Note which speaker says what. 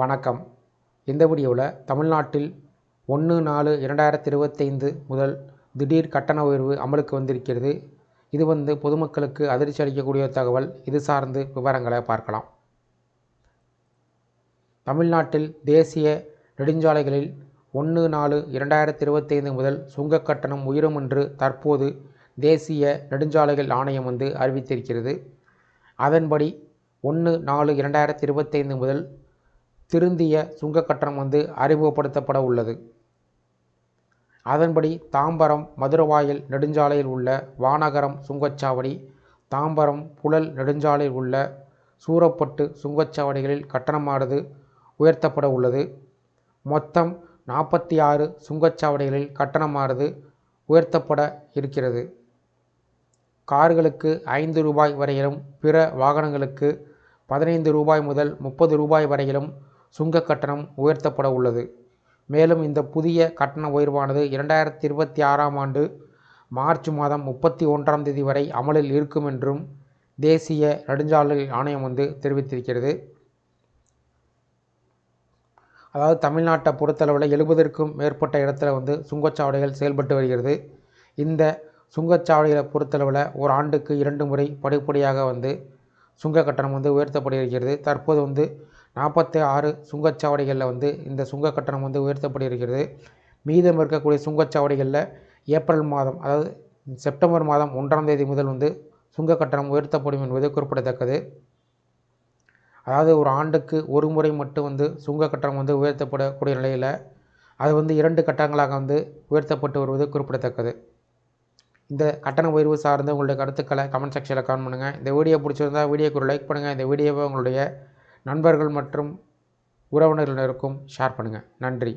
Speaker 1: வணக்கம். இந்த வீடியோவில் தமிழ்நாட்டில் ஒன்று நாலு இரண்டாயிரத்தி இருபத்தைந்து முதல் திடீர் கட்டண உயர்வு அமலுக்கு வந்திருக்கிறது. இது வந்து பொதுமக்களுக்கு அதிர்ச்சி அளிக்கக்கூடிய தகவல். இது சார்ந்து விவரங்களை பார்க்கலாம். தமிழ்நாட்டில் தேசிய நெடுஞ்சாலைகளில் ஒன்று நாலு இரண்டாயிரத்தி இருபத்தைந்து முதல் சுங்க கட்டணம் உயரும் என்று தற்போது தேசிய நெடுஞ்சாலைகள் ஆணையம் வந்து அறிவித்திருக்கிறது. அதன்படி ஒன்று நாலு இரண்டாயிரத்தி இருபத்தைந்து முதல் திருந்திய சுங்க கட்டணம் வந்து அறிமுகப்படுத்தப்பட உள்ளது. அதன்படி தாம்பரம் மதுரவாயல் நெடுஞ்சாலையில் உள்ள வானகரம் சுங்கச்சாவடி தாம்பரம் புழல் நெடுஞ்சாலையில் உள்ள சூரப்பட்டு சுங்கச்சாவடிகளில் கட்டணமானது உயர்த்தப்பட உள்ளது. மொத்தம் நாற்பத்தி ஆறு சுங்கச்சாவடிகளில் கட்டணமானது உயர்த்தப்பட இருக்கிறது. கார்களுக்கு ஐந்து ரூபாய் வரையிலும் பிற வாகனங்களுக்கு பதினைந்து ரூபாய் முதல் முப்பது ரூபாய் வரையிலும் சுங்க கட்டணம் உயர்த்தப்பட உள்ளது. மேலும் இந்த புதிய கட்டண உயர்வானது இரண்டாயிரத்தி இருபத்தி ஆறாம் ஆண்டு மார்ச் மாதம் முப்பத்தி ஒன்றாம் தேதி வரை அமலில் இருக்கும் என்றும் தேசிய நெடுஞ்சாலை ஆணையம் வந்து தெரிவித்திருக்கிறது. அதாவது தமிழ்நாட்டை பொறுத்தளவில் எழுபதற்கும் மேற்பட்ட இடத்துல வந்து சுங்கச்சாவடிகள் செயல்பட்டு வருகிறது. இந்த சுங்கச்சாவடிகளை பொறுத்தளவில் ஒரு ஆண்டுக்கு இரண்டு முறை படிப்படியாக வந்து சுங்க கட்டணம் வந்து உயர்த்தப்படுகிறது தற்போது வந்து நாற்பத்தி ஆறு சுங்கச்சாவடிகளில் வந்து இந்த சுங்க கட்டணம் வந்து உயர்த்தப்பட்டிருக்கிறது. மீதம் இருக்கக்கூடிய சுங்கச்சாவடிகளில் ஏப்ரல் மாதம் அதாவது செப்டம்பர் மாதம் ஒன்றாம் தேதி முதல் வந்து சுங்க கட்டணம் உயர்த்தப்படும் என்பது குறிப்பிடத்தக்கது. அதாவது ஒரு ஆண்டுக்கு ஒரு முறை மட்டும் வந்து சுங்க கட்டணம் வந்து உயர்த்தப்படக்கூடிய நிலையில் அது வந்து இரண்டு கட்டங்களாக வந்து உயர்த்தப்பட்டு வருவது குறிப்பிடத்தக்கது. இந்த கட்டண உயர்வு சார்ந்த உங்களுடைய கருத்துக்களை கமெண்ட் செக்ஷனில் கமெண்ட் பண்ணுங்கள் இந்த வீடியோ பிடிச்சிருந்தால் வீடியோக்கு ஒரு லைக் பண்ணுங்கள் இந்த வீடியோவை உங்களுடைய நண்பர்கள் மற்றும் உறவினர்களினருக்கும் ஷேர் பண்ணுங்கள் நன்றி.